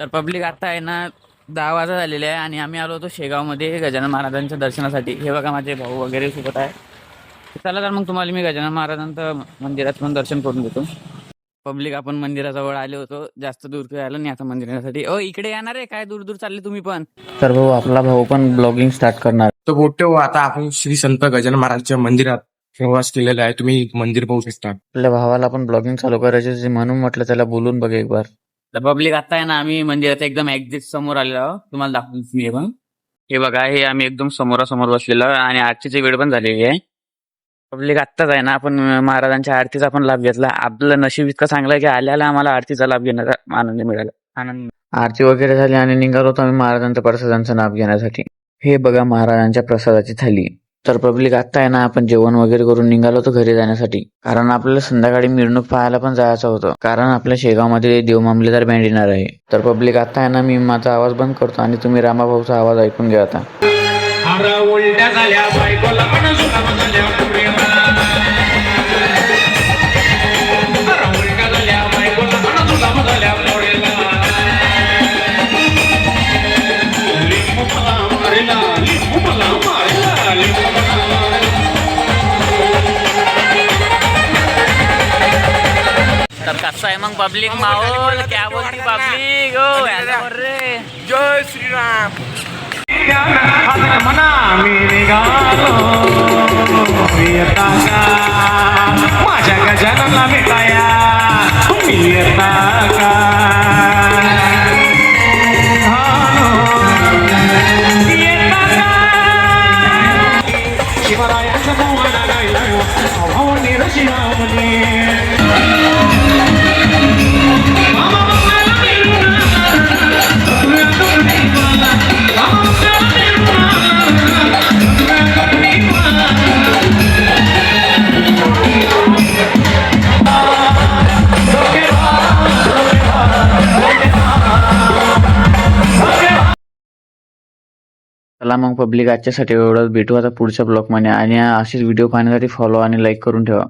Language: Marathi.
तर पब्लिक आता आहे ना दहा वाजता झालेले आहे आणि आम्ही आलो होतो शेगावमध्ये गजानन महाराजांच्या दर्शनासाठी. हे बघा माझे भाऊ वगैरे सोबत आहे. चला तर मग तुम्हाला मी गजानन महाराजांचं मंदिरात पण दर्शन करून देतो. पब्लिक आपण मंदिराजवळ आले होतो जास्त दूर काही आलो नाही आता मंदिरासाठी. ओ इकडे येणार आहे काय दूर दूर चालले तुम्ही पण. तर भाऊ आपला भाऊ पण ब्लॉगिंग स्टार्ट करणार. तर मोठे हो आता आपण श्री संत गजानन महाराजच्या मंदिरात प्रवास केलेला आहे. तुम्ही मंदिर पाहू शकता. आपल्या भावाला पण ब्लॉगिंग चालू करायचे म्हणून म्हटलं त्याला बोलून बघ एक बार तर पब्लिक आता आहे ना आम्ही म्हणजे मंदिराच्या एकदम एक्झिट समोर आलेलो आहोत. तुम्हाला दाखवून मी पण. हे बघा हे आम्ही एकदम समोरासमोर बसलेलो आहे आणि आरतीची वेळ पण झालेली आहे. पब्लिक आत्ताच आहे ना आपण महाराजांच्या आरतीचा पण लाभ घेतला. आपलं नशीब इतकं चांगलं आहे की आल्याला आम्हाला आरतीचा लाभ घेण्याचा आनंद मिळाला. आनंद. आरती वगैरे झाली आणि निघालो होतो आम्ही महाराजांच्या प्रसादांचा लाभ घेण्यासाठी. हे बघा महाराजांच्या प्रसादाची थाली. तर पब्लिक आत्ता आहे ना आपण जेवण वगैरे करून निघालो होतो घरी जाण्यासाठी. कारण आपल्याला संध्याकाळी मिरवणूक पाहायला पण जायचं होतं. कारण आपल्या शेगावमध्ये देव मामलेदार बँड येणार आहे. तर पब्लिक आत्ता आहे ना मी माझा आवाज बंद करतो आणि तुम्ही रामाभाऊचा आवाज ऐकून घ्या आता. तर कसं आहे मग पब्लिक माहोल क्या बोलती पब्लिक हो रे जय श्रीराम आता म्हणा मी निघालो येता का माझ्या गजाननला भेटाया तुम्ही येता का हालो, येता का? शिवरायाचं चला मग पब्लिक आजच्यासाठी एवढंच. भेटू आता पुढच्या ब्लॉगमध्ये आणि असेच व्हिडिओ पाहण्यासाठी फॉलो आणि लाईक करून ठेवा.